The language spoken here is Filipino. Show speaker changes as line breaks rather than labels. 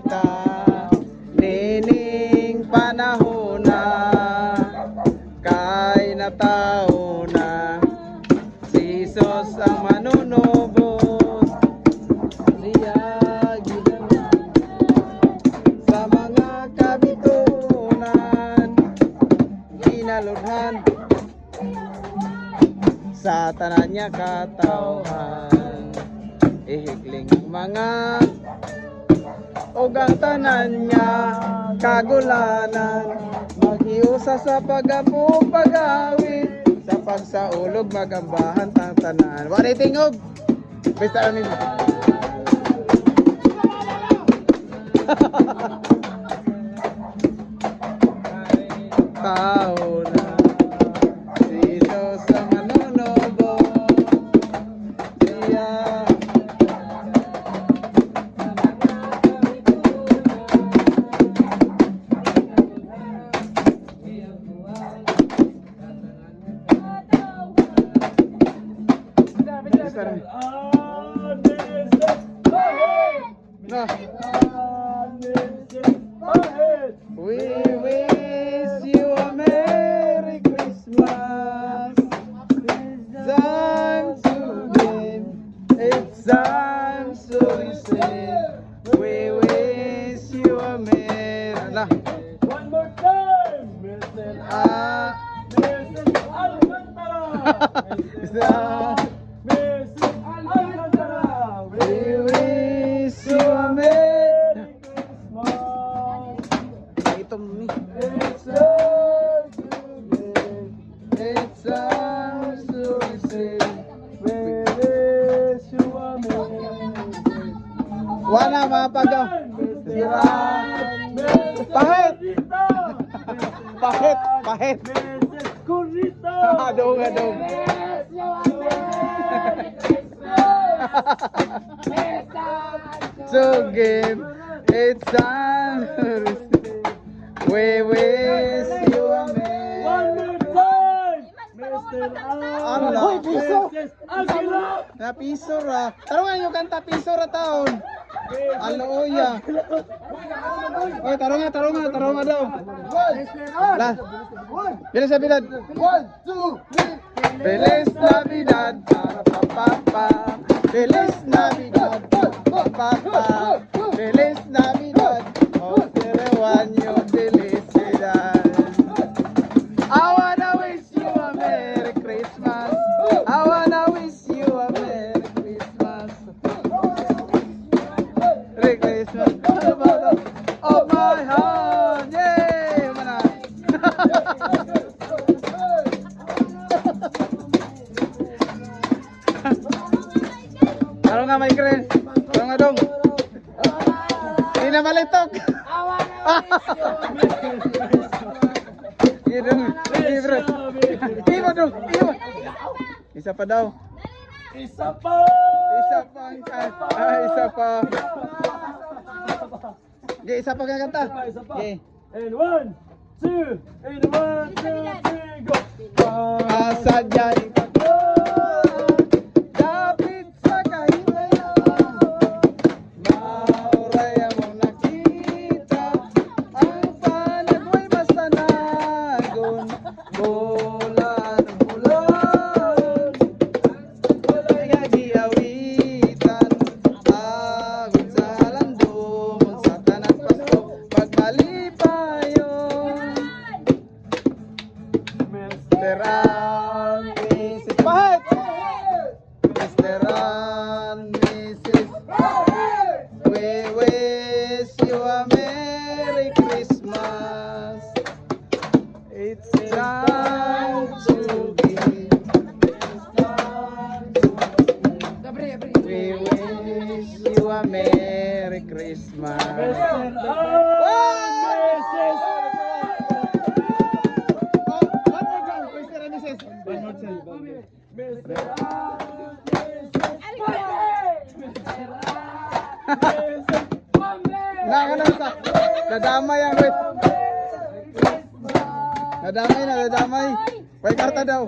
kita Nining panahon na Kay natao na. Si Jesus ang manunubos Siya ginanap Sa mga kabitunan Kinaludhan Sa tanan niya katawhan Ihigling mga og ang tanan niya kagulanan. Maghiusa sa pagapo pagawid sa pagsaulog magambahan tang tanan. Wala tingog basta amin na We wish you a Merry Christmas. It's Time to give, it's time to receive. We wish you a Merry. Lah,
One more time, Mr.
ah,
Mrs. Alcantara.
Mr. Wala mapagaw. Sira. Pahit. Pahit, pahit.
Mrs. Currito.
Adong, adong. So give it's time to receive. Ano?
Al.
Hoy, piso. Na piso ra. Tarungan yung kanta piso ra taon. Alo uya. Oy, tarunga, tarunga, tarunga daw. La. Bilis sa bilad.
One, two, three.
Feliz Navidad, para pa pa pa. Feliz Navidad, pa pa Christmas. Oh my heart, yay! Mana? Ano nga may kren? Ano nga dong? Hindi na malitok. Iya dong. Bro. Iya dong. Isa pa daw.
Isa pa.
Isa pa. Ah, isa pa. Okay, isa pa kakanta.
Isa pa.
Okay.
And one, two, and one, two, three, go.
Asa dyan Mr. and Mrs. Pahat! Mr. and Mrs. We wish you a Merry Christmas. It's time to give. We wish you a Merry Christmas. Nakalang ka. Nadamay ang wait. Nadamay na, nadamay. May karta daw.